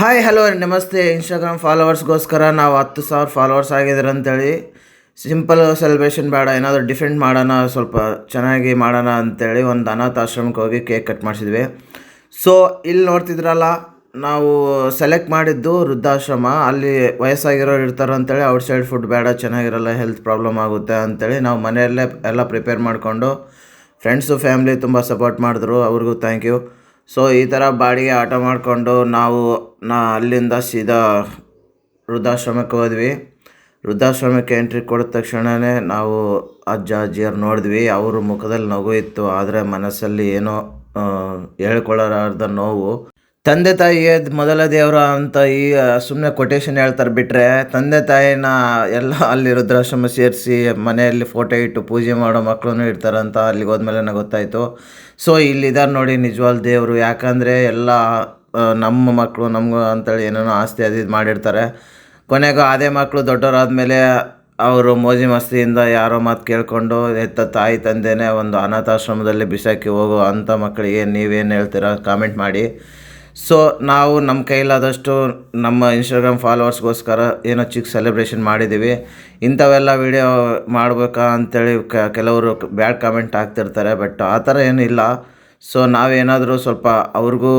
Hi hello ನಮಸ್ತೆ Instagram ಫಾಲೋವರ್ಸ್ಗೋಸ್ಕರ ನಾವು ಹತ್ತು ಸಾವಿರ ಫಾಲೋವರ್ಸ್ ಆಗಿದ್ದಾರೆ ಅಂತೇಳಿ. ಸಿಂಪಲ್ ಸೆಲೆಬ್ರೇಷನ್ ಬೇಡ, ಏನಾದರೂ ಡಿಫ್ರೆಂಟ್ ಮಾಡೋಣ, ಸ್ವಲ್ಪ ಚೆನ್ನಾಗಿ ಮಾಡೋಣ ಅಂತೇಳಿ ಒಂದು ಅನಾಥ ಆಶ್ರಮಕ್ಕೆ ಹೋಗಿ ಕೇಕ್ ಕಟ್ ಮಾಡಿಸಿದ್ವಿ. ಸೊ ಇಲ್ಲಿ ನೋಡ್ತಿದ್ರಲ್ಲ, ನಾವು ಸೆಲೆಕ್ಟ್ ಮಾಡಿದ್ದು ವೃದ್ಧಾಶ್ರಮ. ಅಲ್ಲಿ ವಯಸ್ಸಾಗಿರೋರು ಇರ್ತಾರೆ ಅಂತೇಳಿ ಔಟ್ಸೈಡ್ ಫುಡ್ ಬೇಡ, ಚೆನ್ನಾಗಿರಲ್ಲ ಹೆಲ್ತ್ ಪ್ರಾಬ್ಲಮ್ ಆಗುತ್ತೆ ಅಂತೇಳಿ ನಾವು ಮನೆಯಲ್ಲೇ ಎಲ್ಲ ಪ್ರಿಪೇರ್ ಮಾಡಿಕೊಂಡು ಫ್ರೆಂಡ್ಸು ಫ್ಯಾಮ್ಲಿ ತುಂಬ ಸಪೋರ್ಟ್ ಮಾಡಿದ್ರು. ಅವ್ರಿಗೂ ಥ್ಯಾಂಕ್ ಯು ಸೊ ಈ ಥರ ಬಾಡಿಗೆ ಆಟೋ ಮಾಡಿಕೊಂಡು ನಾವು ನಾ ಅಲ್ಲಿಂದ ಸೀದಾ ವೃದ್ಧಾಶ್ರಮಕ್ಕೆ ಹೋದ್ವಿ. ವೃದ್ಧಾಶ್ರಮಕ್ಕೆ ಎಂಟ್ರಿ ಕೊಡಿದ ತಕ್ಷಣವೇ ನಾವು ಅಜ್ಜ, ಅಜ್ಜಿಯರು ನೋಡಿದ್ವಿ. ಅವ್ರ ಮುಖದಲ್ಲಿ ನಗು ಇತ್ತು. ಆದರೆ ಮನಸ್ಸಲ್ಲಿ ಏನೋ ಹೇಳ್ಕೊಳ್ಳಲಾರ್ದ ನೋವು. ತಂದೆ ತಾಯಿಯೇ ಮೊದಲ ದೇವರು ಅಂತ ಈ ಸುಮ್ಮನೆ ಕೊಟೇಶನ್ ಹೇಳ್ತಾರೆ ಬಿಟ್ಟರೆ ತಂದೆ ತಾಯಿನ ಎಲ್ಲ ಅಲ್ಲಿ ರುದ್ರಾಶ್ರಮ ಸೇರಿಸಿ ಮನೆಯಲ್ಲಿ ಫೋಟೋ ಇಟ್ಟು ಪೂಜೆ ಮಾಡೋ ಮಕ್ಕಳು ಇರ್ತಾರಂತ ಅಲ್ಲಿಗೆ ಹೋದ್ಮೇಲೆ ನನಗೆ ಗೊತ್ತಾಯಿತು. ಸೊ ಇಲ್ಲಿದ್ದಾರೆ ನೋಡಿ ನಿಜವಾದ ದೇವರು. ಯಾಕಂದರೆ ಎಲ್ಲ ನಮ್ಮ ಮಕ್ಕಳು, ನಮಗೂ ಅಂತೇಳಿ ಏನೇನೋ ಆಸ್ತಿ ಅದು ಇದು ಮಾಡಿರ್ತಾರೆ. ಕೊನೆಗೂ ಅದೇ ಮಕ್ಕಳು ದೊಡ್ಡವರಾದಮೇಲೆ ಅವರು ಮೋಜಿ ಮಸ್ತಿಯಿಂದ ಯಾರೋ ಮಾತು ಕೇಳಿಕೊಂಡು ಎತ್ತ ತಾಯಿ ತಂದೆನೇ ಒಂದು ಅನಾಥಾಶ್ರಮದಲ್ಲಿ ಬಿಸಾಕಿ ಹೋಗೋ ಅಂಥ ಮಕ್ಕಳಿಗೆ ನೀವೇನು ಹೇಳ್ತೀರಾ? ಕಾಮೆಂಟ್ ಮಾಡಿ. ಸೊ ನಾವು ನಮ್ಮ ಕೈಲಾದಷ್ಟು ನಮ್ಮ ಇನ್ಸ್ಟಾಗ್ರಾಮ್ ಫಾಲೋವರ್ಸ್ಗೋಸ್ಕರ ಏನೋ ಚಿಕ್ಕ ಸೆಲೆಬ್ರೇಷನ್ ಮಾಡಿದ್ದೀವಿ. ಇಂಥವೆಲ್ಲ ವಿಡಿಯೋ ಮಾಡಬೇಕಾ ಅಂತೇಳಿ ಕ, ಕೆಲವರು ಬ್ಯಾಡ್ ಕಾಮೆಂಟ್ ಹಾಕ್ತಿರ್ತಾರೆ ಬಟ್ ಆ ಥರ ಏನಿಲ್ಲ ಸೊ ನಾವೇನಾದರೂ ಸ್ವಲ್ಪ ಅವ್ರಿಗೂ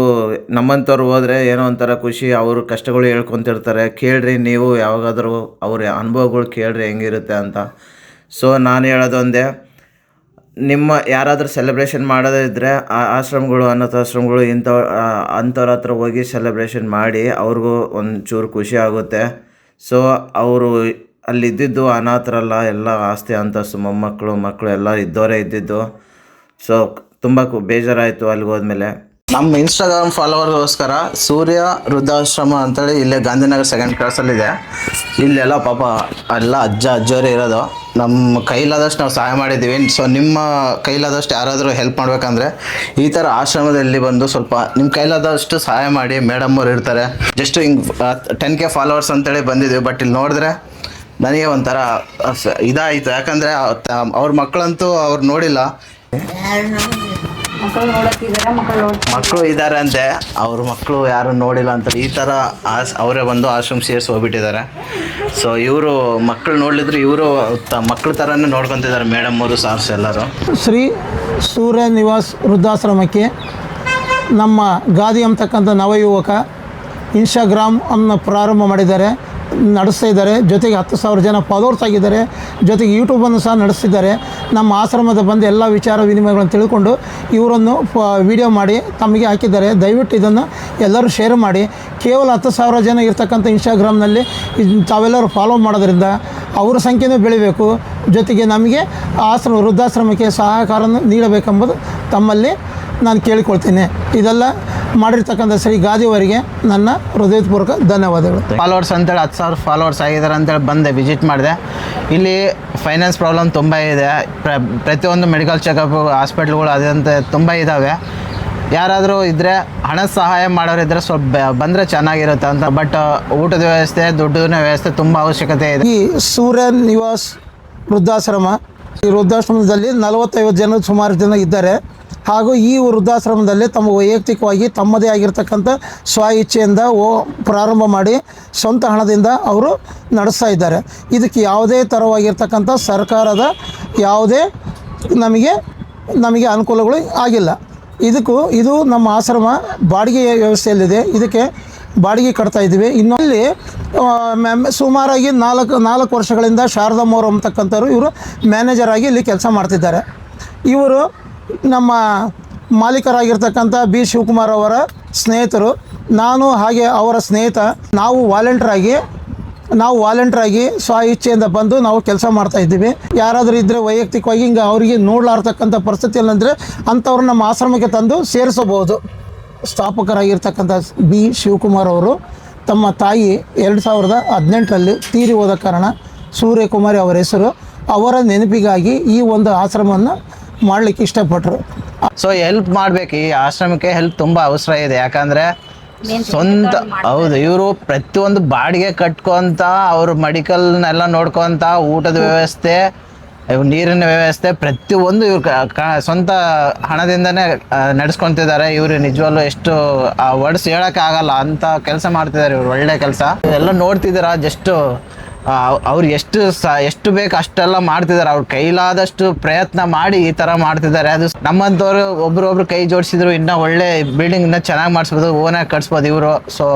ನಮ್ಮಂಥವ್ರು ಹೋದರೆ ಏನೋ ಒಂಥರ ಖುಷಿ, ಅವರು ಕಷ್ಟಗಳು ಹೇಳ್ಕೊತಿರ್ತಾರೆ. ಕೇಳ್ರಿ ನೀವು ಯಾವಾಗಾದರೂ ಅವ್ರ ಅನುಭವಗಳು ಕೇಳ್ರಿ ಹೆಂಗಿರುತ್ತೆ ಅಂತ. ಸೊ ನಾನು ಹೇಳೋದೊಂದೇ ನಿಮ್ಮ ಯಾರಾದರೂ ಸೆಲೆಬ್ರೇಷನ್ ಮಾಡೋದಿದ್ದರೆ ಆ ಆಶ್ರಮಗಳು, ಅನಾಥಾಶ್ರಮಗಳು ಇಂಥ ಅಂಥವ್ರ ಹತ್ರ ಹೋಗಿ ಸೆಲೆಬ್ರೇಷನ್ ಮಾಡಿ ಅವ್ರಿಗೂ ಒಂಚೂರು ಖುಷಿ ಆಗುತ್ತೆ. ಸೊ ಅವರು ಅಲ್ಲಿದ್ದಿದ್ದು ಅನಾಥರಲ್ಲ, ಎಲ್ಲ ಆಸ್ತಿ, ಅಂತಸ್ತು, ಮೊಮ್ಮಕ್ಕಳು, ಮಕ್ಕಳು ಎಲ್ಲ ಇದ್ದವರೇ ಇದ್ದಿದ್ದು. ಸೊ ತುಂಬ ಕು- ಬೇಜಾರಾಯಿತು ಅಲ್ಲಿಗೆ ಹೋದ್ಮೇಲೆ ನಮ್ಮ ಇನ್ಸ್ಟಾಗ್ರಾಮ್ ಫಾಲೋವರ್ಗೋಸ್ಕರ ಸೂರ್ಯ ವೃದ್ಧಾಶ್ರಮ ಅಂತೇಳಿ ಇಲ್ಲೇ ಗಾಂಧಿನಗರ್ ಸೆಕೆಂಡ್ ಕ್ಲಾಸಲ್ಲಿದೆ ಇಲ್ಲೆಲ್ಲ ಪಾಪ ಎಲ್ಲ ಅಜ್ಜ ಅಜ್ಜವರೇ ಇರೋದು. ನಮ್ಮ ಕೈಲಾದಷ್ಟು ನಾವು ಸಹಾಯ ಮಾಡಿದ್ದೀವಿ. ಸೊ ನಿಮ್ಮ ಕೈಲಾದಷ್ಟು ಯಾರಾದರೂ ಹೆಲ್ಪ್ ಮಾಡಬೇಕಂದ್ರೆ ಈ ಥರ ಆಶ್ರಮದಲ್ಲಿ ಬಂದು ಸ್ವಲ್ಪ ನಿಮ್ಮ ಕೈಲಾದಷ್ಟು ಸಹಾಯ ಮಾಡಿ ಮೇಡಮ್ ಅವರು ಇರ್ತಾರೆ. ಜಸ್ಟ್ ಹಿಂಗೆ ಟೆನ್ ಕೆ ಫಾಲೋವರ್ಸ್ ಅಂತೇಳಿ ಬಂದಿದ್ವಿ. ಬಟ್ ಇಲ್ಲಿ ನೋಡಿದ್ರೆ ನನಗೆ ಒಂಥರ ಇದಾಯಿತು. ಯಾಕಂದರೆ ಅವ್ರ ಮಕ್ಕಳಂತೂ ಅವ್ರು ನೋಡಿಲ್ಲ? ಮಕ್ಕಳು ನೋಡಕ್ಕಿದ್ದಾರೆ ಮಕ್ಕಳು ನೋಡ್ ಮಕ್ಕಳು ಇದ್ದಾರೆ ಅಂತೆ. ಅವ್ರ ಮಕ್ಕಳು ಯಾರು ನೋಡಿಲ್ಲ ಅಂತ ಈ ಥರ ಆಸ್ ಅವರೇ ಬಂದು ಆಶ್ರಮ ಸೇರಿಸಿ ಹೋಗ್ಬಿಟ್ಟಿದ್ದಾರೆ. ಸೊ ಇವರು ಮಕ್ಕಳು ನೋಡಿದ್ರು ಇವರು ಮಕ್ಕಳ ಥರನೇ ನೋಡ್ಕೊತಿದ್ದಾರೆ ಮೇಡಮ್ ಅವರು ಸಾರ್ಸ್ ಎಲ್ಲರೂ. ಶ್ರೀ ಸೂರ್ಯ ನಿವಾಸ್ ವೃದ್ಧಾಶ್ರಮಕ್ಕೆ ನಮ್ಮ ಗಾದಿ ಅಂತಕ್ಕಂಥ ನವಯುವಕ ಇನ್ಸ್ಟಾಗ್ರಾಮ್ ಅನ್ನು ಪ್ರಾರಂಭ ಮಾಡಿದ್ದಾರೆ. ನಡೆಸ್ತಾ ಇದ್ದಾರೆ. ಜೊತೆಗೆ ಹತ್ತು ಸಾವಿರ ಜನ ಫಾಲೋವರ್ಸ್ ಆಗಿದ್ದಾರೆ. ಜೊತೆಗೆ ಯೂಟ್ಯೂಬನ್ನು ಸಹ ನಡೆಸ್ತಿದ್ದಾರೆ. ನಮ್ಮ ಆಶ್ರಮದ ಬಂದು ಎಲ್ಲ ವಿಚಾರ ವಿನಿಮಯಗಳನ್ನು ತಿಳ್ಕೊಂಡು ಇವರನ್ನು ವಿಡಿಯೋ ಮಾಡಿ ತಮಗೆ ಹಾಕಿದ್ದಾರೆ. ದಯವಿಟ್ಟು ಇದನ್ನು ಎಲ್ಲರೂ ಶೇರ್ ಮಾಡಿ. ಕೇವಲ ಹತ್ತು ಸಾವಿರ ಜನ ಇರ್ತಕ್ಕಂಥ ಇನ್ಸ್ಟಾಗ್ರಾಮ್ನಲ್ಲಿ ತಾವೆಲ್ಲರೂ ಫಾಲೋ ಮಾಡೋದ್ರಿಂದ ಅವರ ಸಂಖ್ಯೆನೂ ಬೆಳಿಬೇಕು. ಜೊತೆಗೆ ನಮಗೆ ಆಶ್ರಮ, ವೃದ್ಧಾಶ್ರಮಕ್ಕೆ ಸಹಕಾರ ನೀಡಬೇಕೆಂಬುದು ತಮ್ಮಲ್ಲಿ ನಾನು ಕೇಳಿಕೊಳ್ತೀನಿ. ಇದೆಲ್ಲ ಮಾಡಿರ್ತಕ್ಕಂಥ ಶ್ರೀ ಗಾದಿ ಅವರಿಗೆ ನನ್ನ ಹೃದಯಪೂರ್ವಕ ಧನ್ಯವಾದಗಳು. ಫಾಲೋವರ್ಸ್ ಅಂತೇಳಿ ಹತ್ತು ಸಾವಿರ ಫಾಲೋವರ್ಸ್ ಆಗಿದ್ದಾರೆ ಅಂತೇಳಿ ಬಂದೆ ವಿಸಿಟ್ ಮಾಡಿದೆ. ಇಲ್ಲಿ ಫೈನಾನ್ಸ್ ಪ್ರಾಬ್ಲಮ್ ತುಂಬ ಇದೆ. ಪ್ರ ಪ್ರತಿಯೊಂದು ಮೆಡಿಕಲ್ ಚೆಕಪ್ ಹಾಸ್ಪಿಟ್ಲ್ಗಳು ಅದಂತೆ ತುಂಬ ಇದ್ದಾವೆ ಯಾರಾದರೂ ಇದ್ದರೆ ಹಣ ಸಹಾಯ ಮಾಡೋರಿದ್ದರೆ ಸ್ವಲ್ಪ ಬಂದರೆ ಚೆನ್ನಾಗಿರುತ್ತೆ ಅಂತ. ಬಟ್ ಊಟದ ವ್ಯವಸ್ಥೆ ದುಡ್ಡಿನ ವ್ಯವಸ್ಥೆ ತುಂಬ ಅವಶ್ಯಕತೆ ಇದೆ. ಈ ಸೂರ್ಯ ನಿವಾಸ್ ವೃದ್ಧಾಶ್ರಮ ಈ ವೃದ್ಧಾಶ್ರಮದಲ್ಲಿ ನಲವತ್ತೈವತ್ತು ಜನ ಸುಮಾರು ಜನ ಇದ್ದಾರೆ. ಹಾಗೂ ಈ ವೃದ್ಧಾಶ್ರಮದಲ್ಲಿ ತಮ್ಮ ವೈಯಕ್ತಿಕವಾಗಿ ತಮ್ಮದೇ ಆಗಿರ್ತಕ್ಕಂಥ ಸ್ವ ಇಚ್ಛೆಯಿಂದ ಓ ಪ್ರಾರಂಭ ಮಾಡಿ ಸ್ವಂತ ಹಣದಿಂದ ಅವರು ನಡೆಸ್ತಾ ಇದ್ದಾರೆ. ಇದಕ್ಕೆ ಯಾವುದೇ ಥರವಾಗಿರ್ತಕ್ಕಂಥ ಸರ್ಕಾರದ ಯಾವುದೇ ನಮಗೆ ನಮಗೆ ಅನುಕೂಲಗಳು ಆಗಿಲ್ಲ. ಇದಕ್ಕೂ ಇದು ನಮ್ಮ ಆಶ್ರಮ ಬಾಡಿಗೆ ವ್ಯವಸ್ಥೆಯಲ್ಲಿದೆ. ಇದಕ್ಕೆ ಬಾಡಿಗೆ ಕಟ್ತಾ ಇದ್ದೀವಿ. ಇನ್ನು ಇಲ್ಲಿ ಆ, ಮ್ಯಾಮ್ ಸುಮಾರಾಗಿ ನಾಲ್ಕು ನಾಲ್ಕು ವರ್ಷಗಳಿಂದ ಶಾರದಮ್ಮವ್ರು ಅಂತಕ್ಕಂಥವ್ರು ಇವರು ಮ್ಯಾನೇಜರ್ ಆಗಿ ಇಲ್ಲಿ ಕೆಲಸ ಮಾಡ್ತಿದ್ದಾರೆ. ಇವರು ನಮ್ಮ ಮಾಲೀಕರಾಗಿರ್ತಕ್ಕಂಥ ಬಿ ಶಿವಕುಮಾರ್ ಅವರ ಸ್ನೇಹಿತರು. ನಾನು ಹಾಗೆ ಅವರ ಸ್ನೇಹಿತ. ನಾವು ವಾಲಂಟ್ರಾಗಿ ನಾವು ವಾಲಂಟ್ರಾಗಿ ಸ್ವ ಇಚ್ಛೆಯಿಂದ ಬಂದು ನಾವು ಕೆಲಸ ಮಾಡ್ತಾ ಇದ್ದೀವಿ. ಯಾರಾದರೂ ಇದ್ದರೆ ವೈಯಕ್ತಿಕವಾಗಿ ಹಿಂಗೆ ಅವರಿಗೆ ನೋಡ್ಲಾರ್ತಕ್ಕಂಥ ಪರಿಸ್ಥಿತಿ ಅಂದರೆ ಅಂಥವ್ರು ನಮ್ಮ ಆಶ್ರಮಕ್ಕೆ ತಂದು ಸೇರಿಸಬಹುದು. ಸ್ಥಾಪಕರಾಗಿರ್ತಕ್ಕಂಥ ಬಿ ಶಿವಕುಮಾರ್ ಅವರು ತಮ್ಮ ತಾಯಿ ಎರಡು ಸಾವಿರದ ಹದಿನೆಂಟರಲ್ಲಿ ತೀರಿ ಹೋದ ಕಾರಣ ಸೂರ್ಯಕುಮಾರಿ ಅವರ ಹೆಸರು ಅವರ ನೆನಪಿಗಾಗಿ ಈ ಒಂದು ಆಶ್ರಮವನ್ನು ಮಾಡಲಿಕ್ಕೆ ಇಷ್ಟಪಟ್ರು. ಸೊ ಹೆಲ್ಪ್ ಮಾಡ್ಬೇಕು. ಈ ಆಶ್ರಮಕ್ಕೆ ಹೆಲ್ಪ್ ತುಂಬ ಅವಸರ ಇದೆ. ಯಾಕಂದ್ರೆ ಸ್ವಂತ ಹೌದು ಇವರು ಪ್ರತಿಯೊಂದು ಬಾಡಿಗೆ ಕಟ್ಕೊಂತ ಅವ್ರ ಮೆಡಿಕಲ್ನೆಲ್ಲ ನೋಡ್ಕೊಂತ ಊಟದ ವ್ಯವಸ್ಥೆ ನೀರಿನ ವ್ಯವಸ್ಥೆ ಪ್ರತಿಯೊಂದು ಇವ್ರು ಕ- ಕ- ಸ್ವಂತ ಹಣದಿಂದನೇ ನಡೆಸ್ಕೊಂತಿದ್ದಾರೆ. ಇವರು ನಿಜವಲ್ಲೂ ಎಷ್ಟು ಆ ವರ್ಡ್ಸ್ ಹೇಳಕ್ ಆಗಲ್ಲ ಅಂತ ಕೆಲಸ ಮಾಡ್ತಿದ್ದಾರೆ ಇವ್ರು. ಒಳ್ಳೆ ಕೆಲಸ. ಎಲ್ಲ ನೋಡ್ತಿದ್ದೀರಾ? ಜಸ್ಟ್ ಅವ್ರಿಗೆ ಎಷ್ಟು ಸ ಎಷ್ಟು ಬೇಕು ಅಷ್ಟೆಲ್ಲ ಮಾಡ್ತಿದ್ದಾರೆ. ಅವ್ರ ಕೈಲಾದಷ್ಟು ಪ್ರಯತ್ನ ಮಾಡಿ ಈ ತರ ಮಾಡ್ತಿದ್ದಾರೆ. ಅದು ನಮ್ಮಂತವ್ರು ಒಬ್ರೊಬ್ರು ಕೈ ಜೋಡಿಸಿದ್ರು ಇನ್ನ ಒಳ್ಳೆ ಬಿಲ್ಡಿಂಗ್ ಇನ್ನ ಚೆನ್ನಾಗಿ ಮಾಡಿಸ್ಬೋದು ಓನಾಗಿ ಕಟ್ಸ್ಬೋದು ಇವರು. ಸೊ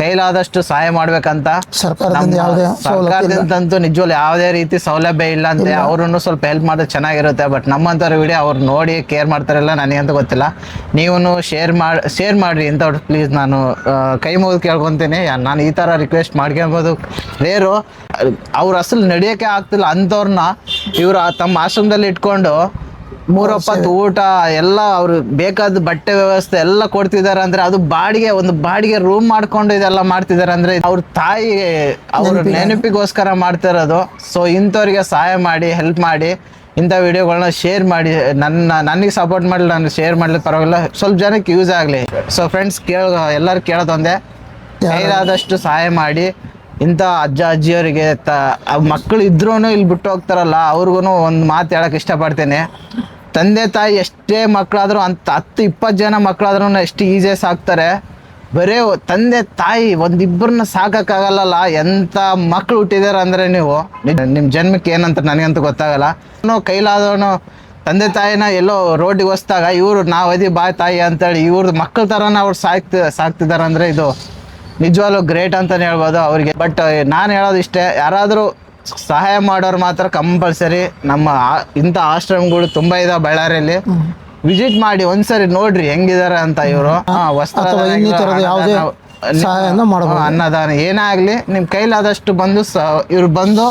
ಕೈಲಾದಷ್ಟು ಸಹಾಯ ಮಾಡ್ಬೇಕಂತ ಸರ್ಕಾರದಿಂದ ನಮ್ಮ ಯಾವುದೇ ಸರ್ಕಾರದಿಂದಂತೂ ನಿಜವಲ್ಲ ಯಾವುದೇ ರೀತಿ ಸೌಲಭ್ಯ ಇಲ್ಲ ಅಂತ. ಅವ್ರನ್ನು ಸ್ವಲ್ಪ ಹೆಲ್ಪ್ ಮಾಡಿದ್ರೆ ಚೆನ್ನಾಗಿರುತ್ತೆ. ಬಟ್ ನಮ್ಮಂಥವ್ರ ವಿಡಿಯೋ ಅವ್ರು ನೋಡಿ ಕೇರ್ ಮಾಡ್ತಾರಲ್ಲ ಅಂತ ಗೊತ್ತಿಲ್ಲ. ನೀವು ಶೇರ್ ಮಾಡಿ ಶೇರ್ ಮಾಡಿರಿ ಇಂಥವ್ರು. ಪ್ಲೀಸ್ ನಾನು ಕೈ ಮುಗಿದು ಕೇಳ್ಕೊತೀನಿ. ನಾನು ಈ ಥರ ರಿಕ್ವೆಸ್ಟ್ ಮಾಡ್ಕೊಬೋದು. ರೇರು ಅವ್ರ ಅಸಲು ನಡೆಯೋಕೆ ಆಗ್ತಿಲ್ಲ ಅಂಥವ್ರನ್ನ ಇವರು ತಮ್ಮ ಆಶ್ರಮದಲ್ಲಿ ಇಟ್ಕೊಂಡು ಮೂರೊಪ್ಪತ್ತು ಊಟ ಎಲ್ಲ ಅವ್ರು ಬೇಕಾದ ಬಟ್ಟೆ ವ್ಯವಸ್ಥೆ ಎಲ್ಲ ಕೊಡ್ತಿದ್ದಾರೆ ಅಂದ್ರೆ ಅದು ಬಾಡಿಗೆ ಒಂದು ಬಾಡಿಗೆ ರೂಮ್ ಮಾಡ್ಕೊಂಡು ಇದೆಲ್ಲ ಮಾಡ್ತಿದ್ದಾರೆ ಅಂದ್ರೆ ಅವ್ರ ತಾಯಿ ಅವ್ರ ನೆನಪಿಗೋಸ್ಕರ ಮಾಡ್ತಿರೋದು. ಸೊ ಇಂಥವ್ರಿಗೆ ಸಹಾಯ ಮಾಡಿ ಹೆಲ್ಪ್ ಮಾಡಿ ಇಂಥ ವಿಡಿಯೋಗಳನ್ನ ಶೇರ್ ಮಾಡಿ ನನ್ನ ನನಗೆ ಸಪೋರ್ಟ್ ಮಾಡಿ ನಾನು ಶೇರ್ ಮಾಡ್ಲಿಕ್ಕೆ ಪರವಾಗಿಲ್ಲ. ಸ್ವಲ್ಪ ಜನಕ್ಕೆ ಯೂಸ್ ಆಗಲಿ. ಸೊ ಫ್ರೆಂಡ್ಸ್ ಕೇಳ ಎಲ್ಲರೂ ಕೇಳೋದೊಂದೇ ಕೈಲಾದಷ್ಟು ಸಹಾಯ ಮಾಡಿ. ಇಂಥ ಅಜ್ಜ ಅಜ್ಜಿಯವರಿಗೆ ತ ಮಕ್ಕಳು ಇದ್ರೂ ಇಲ್ಲಿ ಬಿಟ್ಟು ಹೋಗ್ತಾರಲ್ಲ ಅವ್ರಿಗೂ ಒಂದು ಮಾತು ಹೇಳಕ್ಕೆ ಇಷ್ಟಪಡ್ತೇನೆ. ತಂದೆ ತಾಯಿ ಎಷ್ಟೇ ಮಕ್ಕಳಾದರೂ ಅಂತ, ಹತ್ತು ಇಪ್ಪತ್ತು ಜನ ಮಕ್ಕಳಾದ್ರೂ ಎಷ್ಟು ಈಸಿಯಾಗಿ ಸಾಕ್ತಾರೆ. ಬರೇ ತಂದೆ ತಾಯಿ ಒಂದಿಬ್ಬರನ್ನ ಸಾಕಕ್ಕಾಗಲ್ಲಲ್ಲ ಎಂಥ ಮಕ್ಕಳು ಹುಟ್ಟಿದಾರೆ ಅಂದರೆ ನೀವು. ನಿಮ್ಮ ಜನ್ಮಕ್ಕೆ ಏನಂತ ನನಗಂತೂ ಗೊತ್ತಾಗಲ್ಲ. ಅವನು ಕೈಲಾದವನು ತಂದೆ ತಾಯಿನ ಎಲ್ಲೋ ರೋಡಿಗೆ ಹೊಸ್ದಾಗ ಇವರು ನಾವು ಅದಿ ಬಾಯ್ ತಾಯಿ ಅಂತೇಳಿ ಇವ್ರದ್ದು ಮಕ್ಕಳ ಥರನ ಅವ್ರು ಸಾಕ್ತಿ ಸಾಕ್ತಿದ್ದಾರೆ ಅಂದರೆ ಇದು ನಿಜವಾಗ್ಲೂ ಗ್ರೇಟ್ ಅಂತಲೇ ಹೇಳ್ಬೋದು ಅವರಿಗೆ. ಬಟ್ ನಾನು ಹೇಳೋದು ಇಷ್ಟೇ ಯಾರಾದರೂ ಸಹಾಯ ಮಾಡೋರು ಮಾತ್ರ ಕಂಪಲ್ಸರಿ ನಮ್ಮ ಇಂಥ ಆಶ್ರಮಗಳು ತುಂಬ ಇದಾವೆ ಬಳ್ಳಾರಿಯಲ್ಲಿ ವಿಸಿಟ್ ಮಾಡಿ ಒಂದ್ಸರಿ ನೋಡ್ರಿ ಹೆಂಗಿದಾರೆ ಅಂತ ಇವರು. ಅನ್ನದಾನ ಏನೇ ಆಗ್ಲಿ ನಿಮ್ ಕೈಲಾದಷ್ಟು ಬಂದು ಇವ್ರು ಬಂದು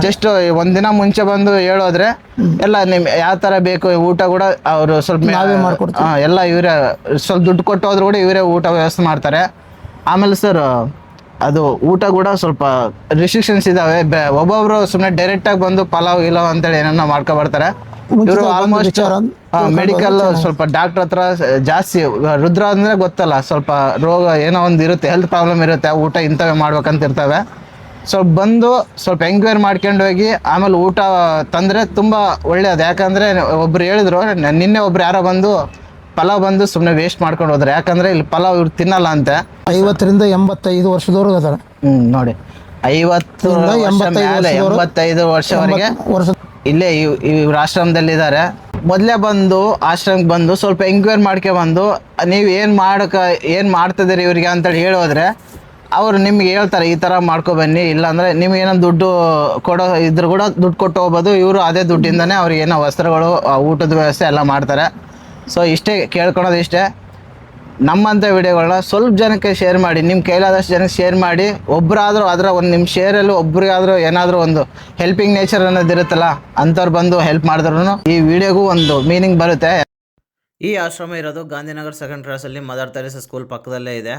ಜಸ್ಟ್ ಒಂದಿನ ಮುಂಚೆ ಬಂದು ಹೇಳೋದ್ರೆ ಎಲ್ಲ ನಿಮ್ ಯಾವ ತರ ಬೇಕು ಊಟ ಕೂಡ ಅವರು ಸ್ವಲ್ಪ ಎಲ್ಲ ಇವರೇ ಸ್ವಲ್ಪ ದುಡ್ಡು ಕೊಟ್ಟು ಹೋದ್ರು ಕೂಡ ಇವರೇ ಊಟ ವ್ಯವಸ್ಥೆ ಮಾಡ್ತಾರೆ. ಆಮೇಲೆ ಸರ್ ಅದು ಊಟ ಕೂಡ ಸ್ವಲ್ಪ ರಿಸ್ಟ್ರಿಕ್ಷನ್ಸ್ ಇದಾವೆ. ಒಬ್ಬೊಬ್ರು ಸುಮ್ಮನೆ ಡೈರೆಕ್ಟ್ ಆಗಿ ಬಂದು ಪಲಾವ್ ಗಿಲಾವ್ ಅಂತೇಳಿ ಏನನ್ನ ಮಾಡ್ಕೊಬರ್ತಾರೆ. ಇವರು ಆಲ್ಮೋಸ್ಟ್ ಮೆಡಿಕಲ್ ಸ್ವಲ್ಪ ಡಾಕ್ಟರ್ ಹತ್ರ ಜಾಸ್ತಿ ರುದ್ರ ಅಂದ್ರೆ ಗೊತ್ತಲ್ಲ ಸ್ವಲ್ಪ ರೋಗ ಏನೋ ಒಂದು ಇರುತ್ತೆ ಹೆಲ್ತ್ ಪ್ರಾಬ್ಲಮ್ ಇರುತ್ತೆ ಊಟ ಇಂಥವೇ ಮಾಡ್ಬೇಕಂತ ಇರ್ತವೆ. ಸ್ವಲ್ಪ ಬಂದು ಸ್ವಲ್ಪ ಎಂಕ್ವೈರಿ ಮಾಡ್ಕೊಂಡು ಹೋಗಿ ಆಮೇಲೆ ಊಟ ತಂದ್ರೆ ತುಂಬಾ ಒಳ್ಳೆಯದು ಯಾಕಂದ್ರೆ ಒಬ್ರು ಹೇಳಿದ್ರು ನಿನ್ನೆ ಒಬ್ರು ಯಾರೋ ಬಂದು ಪಲಾವ್ ಬಂದು ಸುಮ್ಮನೆ ವೇಸ್ಟ್ ಮಾಡ್ಕೊಂಡು ಹೋದ್ರೆ. ಯಾಕಂದ್ರೆ ಇಲ್ಲಿ ಪಲಾವ್ ಇವ್ರು ತಿನ್ನಲ್ಲ ಅಂತ. ಐವತ್ತರಿಂದ ಎಂಬತ್ತೈದು ವರ್ಷದವರೆಗೂ ಅದಾರ ಹ್ಮ್ ನೋಡಿ. ಐವತ್ತು ಇಂದ ವರ್ಷ ಎಂಬತ್ತೈದು ಮೇಲೆ ವರ್ಷದವ್ರು- ಎಂಬತ್ತೈದು ವರ್ಷವರೆಗೆ ವರ್ಷ ಇಲ್ಲೇ ಇವ್- ಇವ್ರ ಆಶ್ರಮದಲ್ಲಿ ಇದ್ದಾರೆ ಮೊದಲೇ ಬಂದು ಆಶ್ರಮಕ್ಕೆ ಬಂದು ಸ್ವಲ್ಪ ಎಂಕ್ವೈರ್ ಮಾಡ್ಕೆ ಬಂದು ನೀವು ಏನು ಮಾಡಕ ಏನು ಮಾಡ್ತಿದ್ದೀರಿ ಇವ್ರಿಗೆ? ಅಂತೇಳಿ ಹೇಳೋದ್ರೆ ಅವ್ರು ನಿಮ್ಗೆ ಹೇಳ್ತಾರೆ ಈ ಥರ ಮಾಡ್ಕೊ ಬನ್ನಿ. ಇಲ್ಲಾಂದ್ರೆ ನಿಮ್ಗೆ ಏನೋ ದುಡ್ಡು ಕೊಡೋ ಇದ್ರು ಕೂಡ ದುಡ್ಡು ಕೊಟ್ಟು ಹೋಗ್ಬೋದು. ಇವರು ಅದೇ ದುಡ್ಡಿಂದನೇ ಅವ್ರಿಗೆ ಏನೋ ವಸ್ತ್ರಗಳು ಆ ಊಟದ ವ್ಯವಸ್ಥೆ ಎಲ್ಲ ಮಾಡ್ತಾರೆ. ಸೊ ಇಷ್ಟೇ ಕೇಳ್ಕೊಳೋದು ಇಷ್ಟೇ. ನಮ್ಮಂಥ ವಿಡಿಯೋಗಳನ್ನ ಸ್ವಲ್ಪ ಜನಕ್ಕೆ ಶೇರ್ ಮಾಡಿ, ನಿಮ್ಮ ಕೈಲಾದಷ್ಟು ಜನಕ್ಕೆ ಶೇರ್ ಮಾಡಿ ಒಬ್ಬರಾದರೂ ಅದರ ಒಂದು ನಿಮ್ಮ ಶೇರಲ್ಲೂ ಒಬ್ಬರಿಗಾದರೂ ಏನಾದರೂ ಒಂದು ಹೆಲ್ಪಿಂಗ್ ನೇಚರ್ ಅನ್ನೋದು ಇರುತ್ತಲ್ಲ, ಅಂಥವ್ರು ಬಂದು ಹೆಲ್ಪ್ ಮಾಡಿದ್ರು ಈ ವಿಡಿಯೋಗೂ ಒಂದು ಮೀನಿಂಗ್ ಬರುತ್ತೆ. ಈ ಆಶ್ರಮ ಇರೋದು ಗಾಂಧಿನಗರ್ ಸೆಕೆಂಡ್ ಕ್ರಾಸಲ್ಲಿ ಮದರ್ ತರಿಸ ಸ್ಕೂಲ್ ಪಕ್ಕದಲ್ಲೇ ಇದೆ.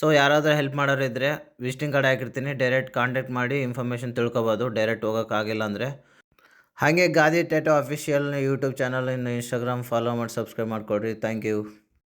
ಸೊ ಯಾರಾದರೂ ಹೆಲ್ಪ್ ಮಾಡೋರು ಇದ್ದರೆ ವಿಸಿಟಿಂಗ್ ಕಾರ್ಡ್ ಹಾಕಿರ್ತೀನಿ ಡೈರೆಕ್ಟ್ ಕಾಂಟ್ಯಾಕ್ಟ್ ಮಾಡಿ ಇನ್ಫಾರ್ಮೇಷನ್ ತಿಳ್ಕೊಬೋದು ಡೈರೆಕ್ಟ್ ಹೋಗೋಕ್ಕಾಗಿಲ್ಲ ಅಂದರೆ. ಹಾಗೆ ಗಾದಿ ಟೆಟೋ ಅಫಿಷಿಯಲ್ ಯೂಟ್ಯೂಬ್ ಚಾನಲ್ ಇನ್ನು ಇನ್ಸ್ಟಾಗ್ರಾಮ್ ಫಾಲೋ ಮಾಡಿ ಸಬ್ಸ್ಕ್ರೈಬ್ ಮಾಡಿಕೊಡ್ರಿ. Thank you